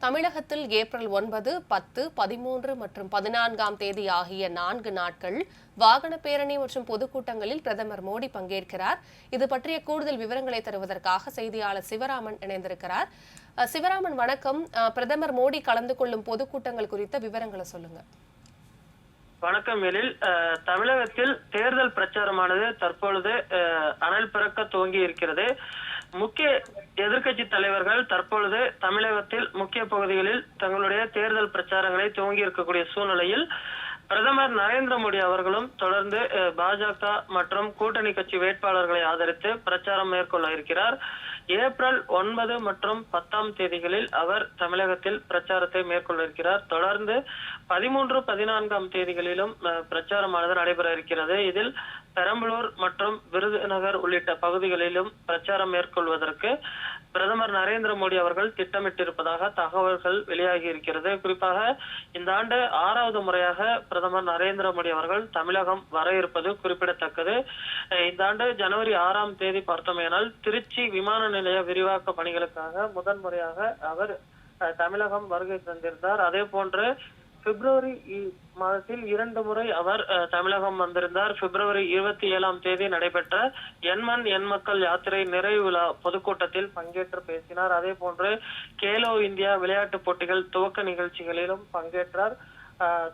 தமிழகத்தில் ஏப்ரல் ஒன்பது பத்து பதிமூன்று மற்றும் பதினான்காம் தேதி ஆகிய நான்கு நாட்கள் வாகன பேரணி மற்றும் பொதுக்கூட்டங்களில் பிரதமர் மோடி பங்கேற்கிறார். இது பற்றிய கூடுதல் விவரங்களை தருவதற்காக செய்தியாளர் சிவராமன் இணைந்திருக்கிறார். அஹ், சிவராமன் வணக்கம். அஹ், பிரதமர் மோடி கலந்து கொள்ளும் பொதுக்கூட்டங்கள் குறித்த விவரங்களை சொல்லுங்க. வணக்கம் எழில். அஹ், தமிழகத்தில் தேர்தல் பிரச்சாரமானது தற்பொழுது அஹ், அனல் பிறக்க துவங்கி இருக்கிறது முக்கிய எதிர்க்கட்சி தலைவர்கள் தற்பொழுது தமிழகத்தில் முக்கிய பகுதிகளில் தங்களுடைய தேர்தல் பிரச்சாரங்களை துவங்கி இருக்கக்கூடிய சூழ்நிலையில் பிரதமர் நரேந்திர மோடி அவர்களும் தொடர்ந்து பாஜக மற்றும் கூட்டணி கட்சி வேட்பாளர்களை ஆதரித்து பிரச்சாரம் மேற்கொள்ள இருக்கிறார். ஏப்ரல் ஒன்பது மற்றும் பத்தாம் தேதிகளில் அவர் தமிழகத்தில் பிரச்சாரத்தை மேற்கொள்ள இருக்கிறார். தொடர்ந்து பதிமூன்று பதினான்காம் தேதிகளிலும் அஹ், பிரச்சாரமானது நடைபெற இருக்கிறது. இதில் பெரம்பலூர் மற்றும் விருதுநகர் உள்ளிட்ட பகுதிகளிலும் பிரச்சாரம் மேற்கொள்வதற்கு பிரதமர் நரேந்திர மோடி அவர்கள் திட்டமிட்டிருப்பதாக தகவல்கள் வெளியாகி இருக்கிறது குறிப்பாக இந்த ஆண்டு ஆறாவது முறையாக பிரதமர் நரேந்திர மோடி அவர்கள் தமிழகம் வர இருப்பது குறிப்பிடத்தக்கது. அஹ் இந்த ஆண்டு ஜனவரி ஆறாம் தேதி பார்த்தோமேனால் திருச்சி விமான நிலைய விரிவாக்க பணிகளுக்காக முதன் முறையாக அவர் அஹ், தமிழகம் வருகை தந்திருந்தார். அதே போன்று பிப்ரவரி மாதத்தில் இரண்டு முறை அவர் அஹ், தமிழகம் வந்திருந்தார். பிப்ரவரி இருபத்தி ஏழாம் தேதி நடைபெற்ற எண்மண் எண் மக்கள் யாத்திரை நிறைவு விழா பொதுக்கூட்டத்தில் பங்கேற்று பேசினார். அதே போன்று கேலோ இந்தியா விளையாட்டுப் போட்டிகள் துவக்க நிகழ்ச்சிகளிலும் பங்கேற்றார்.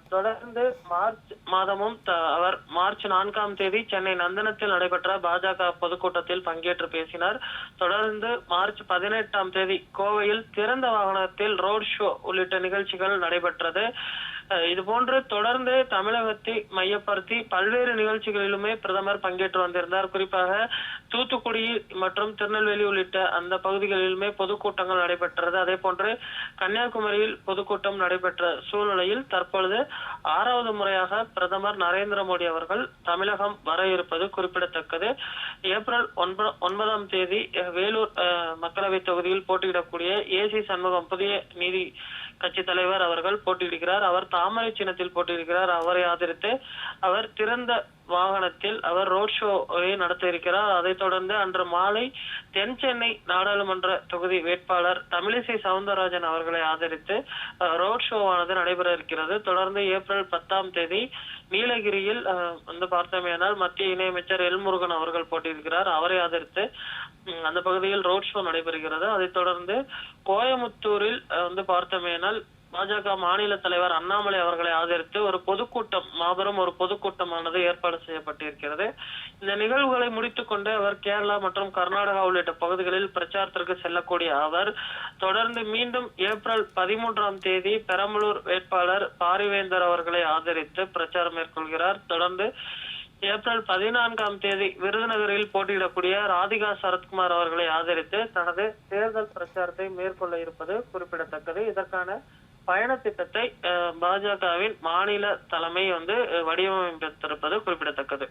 தொடர்ந்து மார்ச் மாதமும் அவர் மார்ச் நான்காம் தேதி சென்னை நந்தனத்தில் நடைபெற்ற பாஜக பொதுக்கூட்டத்தில் பங்கேற்று பேசினார். தொடர்ந்து மார்ச் பதினெட்டாம் தேதி கோவையில் திறந்த வாகனத்தில் ரோட் ஷோ உள்ளிட்ட நிகழ்ச்சிகள் நடைபெற்றது. இது போன்று தொடர்ந்து தமிழகத்தை மையப்படுத்தி பல்வேறு நிகழ்ச்சிகளிலுமே பிரதமர் பங்கேற்று வந்திருந்தார். குறிப்பாக தூத்துக்குடி மற்றும் திருநெல்வேலி உள்ளிட்ட அந்த பகுதிகளிலுமே பொதுக்கூட்டங்கள் நடைபெற்றது. அதே போன்று கன்னியாகுமரியில் பொதுக்கூட்டம் நடைபெற்ற சூழ்நிலையில் தற்பொழுது ஆறாவது முறையாக பிரதமர் நரேந்திர மோடி அவர்கள் தமிழகம் வர இருப்பது குறிப்பிடத்தக்கது. ஏப்ரல் ஒன்பதாம் தேதி வேலூர் அஹ், மக்களவை தொகுதியில் போட்டியிடக்கூடிய ஏசி சண்முகம் புதிய நீதி கட்சி தலைவர் அவர்கள் போட்டியிடுகிறார். அவர் தாமரை சின்னத்தில் போட்டியிடுகிறார். அவரை ஆதரித்து அவர் திறந்த வாகனத்தில் அவர் ரோட் ஷோவை நடத்த இருக்கிறார். அதைத் தொடர்ந்து அன்று மாலை தென் சென்னை நாடாளுமன்ற தொகுதி வேட்பாளர் தமிழிசை சவுந்தரராஜன் அவர்களை ஆதரித்து ரோட் ஷோவானது நடைபெற இருக்கிறது. தொடர்ந்து ஏப்ரல் பத்தாம் தேதி நீலகிரியில் அஹ், வந்து பார்த்தோமேனால் மத்திய இணையமைச்சர் எல் முருகன் அவர்கள் போட்டியிருக்கிறார் அவரை ஆதரித்து அந்த பகுதியில் ரோட் ஷோ நடைபெறுகிறது. அதைத் தொடர்ந்து கோயமுத்தூரில் வந்து பார்த்தோமேனால் பாஜக மாநில தலைவர் அண்ணாமலை அவர்களை ஆதரித்து ஒரு பொதுக்கூட்டம் மாபெரும் ஒரு பொதுக்கூட்டமானது ஏற்பாடு செய்யப்பட்டிருக்கிறது. இந்த நிகழ்வுகளை முடித்துக்கொண்டு அவர் கேரளா மற்றும் கர்நாடகா உள்ளிட்ட பகுதிகளில் பிரச்சாரத்திற்கு செல்லக்கூடிய அவர் தொடர்ந்து மீண்டும் ஏப்ரல் பதிமூன்றாம் தேதி பெரம்பலூர் வேட்பாளர் பாரிவேந்தர் அவர்களை ஆதரித்து பிரச்சாரம் மேற்கொள்கிறார். தொடர்ந்து ஏப்ரல் பதினான்காம் தேதி விருதுநகரில் போட்டியிடக்கூடிய ராதிகா சரத்குமார் அவர்களை ஆதரித்து தனது தேர்தல் பிரச்சாரத்தை மேற்கொள்ள இருப்பது குறிப்பிடத்தக்கது. இதற்கான பயண திட்டத்தை அஹ், பாஜகவின் மாநில தலைமை வந்து வடிவமைத்திருப்பது குறிப்பிடத்தக்கது.